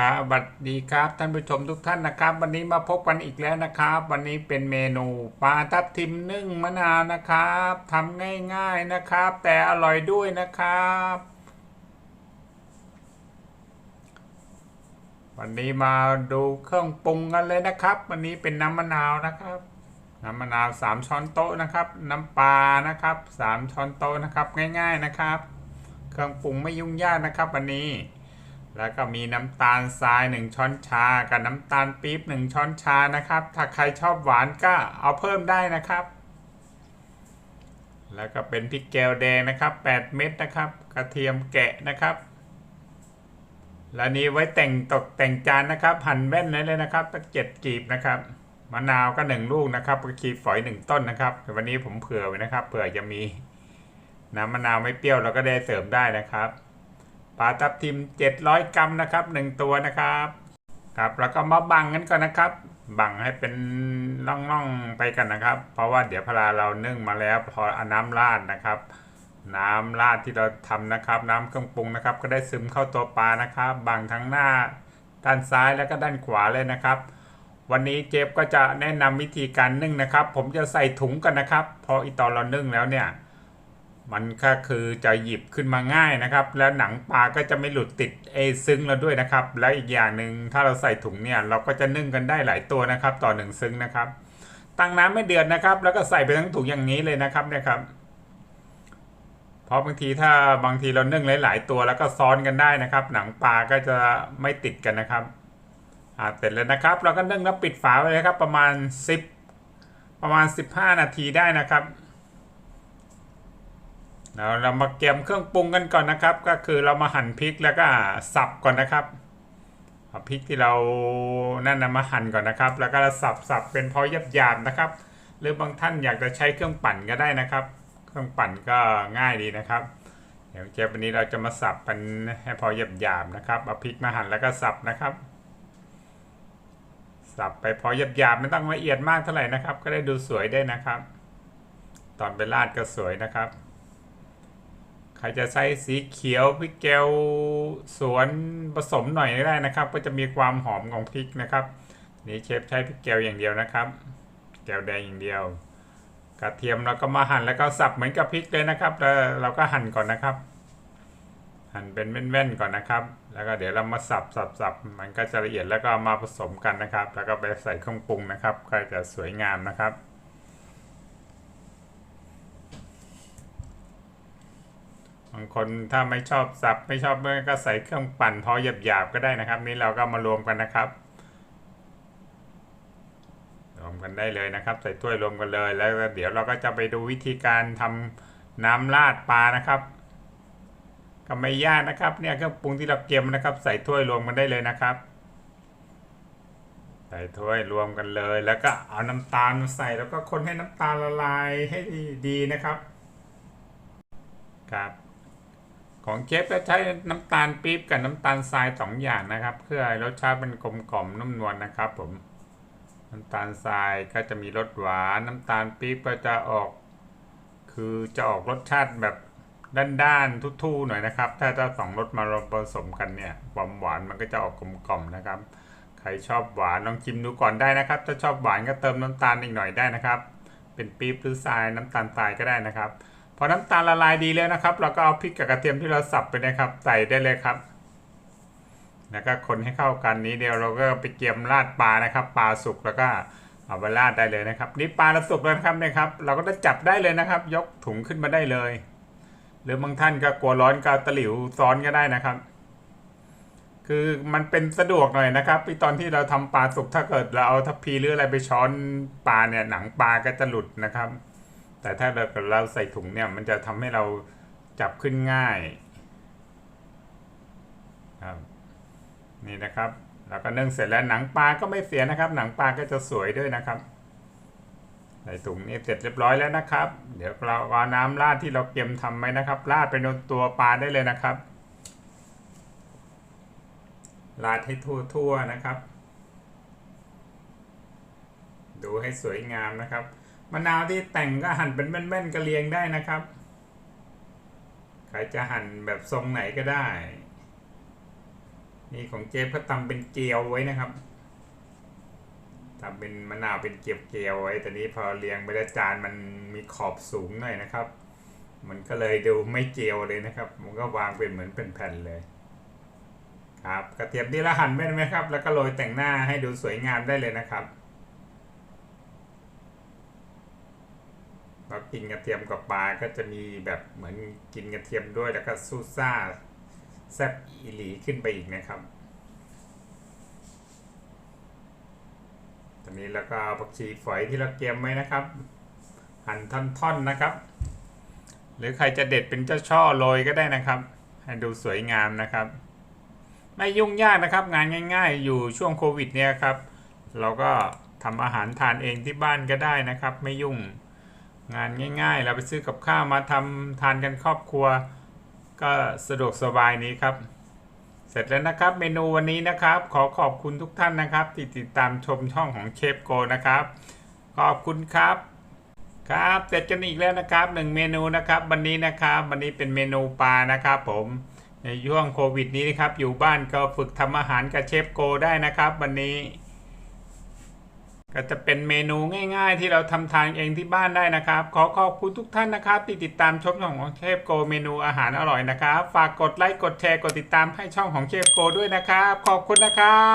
ครับสวัสดีครับท่านผู้ชมทุกท่านนะครับ วันนี้มาพบกันอีกแล้วนะครับ วันนี้เป็นเมนูปลาทับทิมนึ่งมะนาวนะครับทำง่ายๆนะครับ แต่อร่อยด้วยนะครับ วันนี้มาดูเครื่องปรุงกันเลยนะครับ วันนี้เป็นน้ำมะนาวนะครับ น้ำมะนาวสามช้อนโต๊ะนะครับ น้ำปลานะครับสามช้อนโต๊ะนะครับ ง่าย ๆนะครับ เครื่องปรุงไม่ยุ่งยากนะครับ วันนี้ แล้วก็มีน้ำตาลทราย 1 ช้อนชา กับน้ำตาลปี๊บ1 ช้อนชานะครับ ถ้าใครชอบหวานก็เอาเพิ่มได้นะครับ แล้วก็เป็นพริกแกวแดงนะครับ 8 เม็ดนะครับ กระเทียมแกะนะครับ และนี้ไว้แต่งตกแต่งจานนะครับ หั่นแว่นเลยนะครับตั้งเจ็ดกีบนะครับ มะนาวก็หนึ่งลูกนะครับกระชีฝอยหนึ่งต้นนะครับ วันนี้ผมเผื่อไว้นะครับ เผื่อจะมีน้ำมะนาวไม่เปรี้ยวเราก็ได้เสริมได้นะครับ ปลาทับทิม 700 กรัมนะครับ 1 ตัวนะครับครับแล้วก็มาบังกันก่อนนะครับ บังให้เป็นร่องๆไปกันนะครับ เพราะว่าเดี๋ยวพลาเรานึ่งมาแล้วพอเอาน้ำราดนะครับ น้ำราดที่เราทำนะครับ น้ำเครื่องปรุงนะครับ ก็ได้ซึมเข้าตัวปลานะครับ บังทั้งหน้าด้านซ้ายแล้วก็ด้านขวาเลยนะครับ วันนี้เจฟก็จะแนะนำวิธีการนึ่งนะครับ ผมจะใส่ถุงกันนะครับ พออีตอนเรานึ่งแล้วเนี่ย มันก็คือจะหยิบขึ้นมาง่ายนะครับ แล้วหนังปลาก็จะไม่หลุดติดเอซึ้งเราด้วยนะครับ แล้วอีกอย่างหนึ่งถ้าเราใส่ถุงเนี่ยเราก็จะนึ่งกันได้หลายตัวนะครับ ต่อหนึ่งซึ้งนะครับ ตั้งน้ำไม่เดือดนะครับ แล้วก็ใส่ไปทั้งถุงอย่างนี้เลยนะครับเนี่ยครับเพราะบางทีถ้าบางทีเรานึ่งหลาย ๆ ตัวแล้วก็ซ้อนกันได้นะครับ หนังปลาก็จะไม่ติดกันนะครับอ่าเสร็จแล้วนะครับ เราก็นึ่งแล้วปิดฝาไว้เลยครับ ประมาณ 10 ประมาณ 15 นาทีได้นะครับ เราเรามาเตรียมเครื่องปรุงกันก่อนนะครับ ก็คือเรามาหั่นพริกแล้วก็สับก่อนนะครับเอาพริกที่เรานั่นนะมาหั่นก่อนนะครับ แล้วก็สับสับเป็นพอหยาบๆนะครับ หรือบางท่านอยากจะใช้เครื่องปั่นก็ได้นะครับ เครื่องปั่นก็ง่ายดีนะครับ เดี๋ยวเจ๊วันนี้เราจะมาสับเป็นให้พอหยาบๆนะครับเอาพริกมาหั่นแล้วก็สับนะครับ สับไปพอหยาบๆไม่ต้องละเอียดมากเท่าไหร่นะครับ ก็ได้ดูสวยได้นะครับ ตอนไปราดก็สวยนะครับ ใครจะใช้สีเขียวพริกแกวสวนผสมหน่อยก็ได้นะครับ ก็จะมีความหอมของพริกนะครับ นี่เชฟใช้พริกแกวอย่างเดียวนะครับ แกวแดงอย่างเดียว กระเทียมเราก็มาหั่นแล้วก็สับเหมือนกับพริกเลยนะครับแล้วเราก็หั่นก่อนนะครับ หั่นเป็นแว่นๆก่อนนะครับ แล้วก็เดี๋ยวเรามาสับสับสับมันก็จะละเอียดแล้วก็มาผสมกันนะครับ แล้วก็ไปใส่เครื่องปรุงนะครับ ก็จะสวยงามนะครับ บางคนถ้าไม่ชอบสับไม่ชอบเมื่อก็ใส่เครื่องปั่นพอหยาบๆก็ได้นะครับ นี่เราก็มารวมกันนะครับ รวมกันได้เลยนะครับ ใส่ถ้วยรวมกันเลย แล้วเดี๋ยวเราก็จะไปดูวิธีการทำน้ำราดปลานะครับก็ไม่ยากนะครับ เนี่ยเครื่องปรุงที่เราเตรียมนะครับ ใส่ถ้วยรวมกันได้เลยนะครับ ใส่ถ้วยรวมกันเลย แล้วก็เอาน้ำตาลใส่แล้วก็คนให้น้ำตาลละลายให้ดีนะครับครับ ของเชฟก็ใช้น้ำตาลปี๊บกับน้ำตาลทรายสองอย่างนะครับ เพื่อให้รสชาติเป็นกลมกล่อมนุ่มนวลนะครับผม น้ำตาลทรายก็จะมีรสหวาน น้ำตาลปี๊บก็จะออก คือจะออกรสชาติแบบด้านๆทุ่ๆหน่อยนะครับ ถ้าจะสองรสมารวมผสมกันเนี่ยความหวานมันก็จะออกกลมกล่อมนะครับ ใครชอบหวานลองชิมดูก่อนได้นะครับ ถ้าชอบหวานก็เติมน้ำตาลอีกหน่อยได้นะครับ เป็นปี๊บหรือทรายน้ำตาลทรายก็ได้นะครับ พอน้ำตาลละลายดีแล้วนะครับ เราก็เอาพริกกับกระเทียมที่เราสับไปนะครับใส่ได้เลยครับ แล้วก็คนให้เข้ากันนี้เดียวเราก็ไปเกียมราดปลานะครับ ปลาสุกแล้วก็เอาไปราดได้เลยนะครับ นี่ปลาเราสุกแล้วครับเนี่ยครับ เราก็จะจับได้เลยนะครับ ยกถุงขึ้นมาได้เลย หรือบางท่านก็กลัวร้อนก็เอาตะหลิวซ้อนก็ได้นะครับ คือมันเป็นสะดวกหน่อยนะครับที่ตอนที่เราทำปลาสุกถ้าเกิดเราเอาทัพพีหรืออะไรไปช้อนปลาเนี่ยหนังปลาก็จะหลุดนะครับ แต่ถ้าเราเราใส่ถุงเนี่ยมันจะทำให้เราจับขึ้นง่ายครับนี่นะครับ แล้วก็นึ่งเสร็จแล้วหนังปลาก็ไม่เสียนะครับ หนังปลาก็จะสวยด้วยนะครับ ใส่ถุงนี้เสร็จเรียบร้อยแล้วนะครับ เดี๋ยวเราเอาน้ำราดที่เราเตรียมทำไว้นะครับราดไปบนตัวปลาได้เลยนะครับราดให้ทั่วๆนะครับ ดูให้สวยงามนะครับ มะนาวที่แต่งก็หั่นเป็นแม่นๆกระเลียงได้นะครับ ใครจะหั่นแบบทรงไหนก็ได้ นี่ของเจฟก็ทำเป็นเจียวไว้นะครับทำเป็นมะนาวเป็นเจียวเจียวๆไว้แต่นี้พอเรียงไปแล้วจานมันมีขอบสูงหน่อยนะครับ มันก็เลยดูไม่เจียวเลยนะครับ มันก็วางเป็นเหมือนเป็นแผ่นเลยครับกระเทียมที่ละหั่นแม่นไหมครับ แล้วก็โรยแต่งหน้าให้ดูสวยงามได้เลยนะครับ เรากินกระเทียมกับปลาก็จะมีแบบเหมือนกินกระเทียมด้วยแล้วก็ซูซ่าแซบอีหลีขึ้นไปอีกนะครับตอนนี้แล้วก็ผักชีฝอยที่เราเตรียมไว้นะครับ หั่นท่อนๆนะครับ หรือใครจะเด็ดเป็นเจ้าช่อโรยก็ได้นะครับ ให้ดูสวยงามนะครับ ไม่ยุ่งยากนะครับ งานง่าย ๆ อยู่ช่วงโควิดเนี่ยครับ เราก็ทำอาหารทานเองที่บ้านก็ได้นะครับ ไม่ยุ่ง งานง่ายๆ เราไปซื้อกับข้าวมาทำทานกันครอบครัว ก็สะดวกสบายนี้ครับ เสร็จแล้วนะครับเมนูวันนี้นะครับ ขอขอบคุณทุกท่านนะครับ ที่ติดตามชมช่องของเชฟโกนะครับ ขอบคุณครับครับเสร็จกันอีกแล้วนะครับหนึ่งเมนูนะครับวันนี้นะครับวันนี้เป็นเมนูปลานะครับผมในช่วงโควิดนี้นะครับอยู่บ้านก็ฝึกทำอาหารกับเชฟโกได้นะครับ วันนี้ ก็จะเป็นเมนูง่ายๆ ที่เราทำทานเองที่บ้านได้นะครับ ขอขอบคุณทุกท่านนะครับ ที่ติดตามชมช่องของเชฟโกเมนูอาหารอร่อยนะครับ ฝากกดไลค์กดแชร์กดติดตามให้ช่องของเชฟโกด้วยนะครับ ขอบคุณนะครับ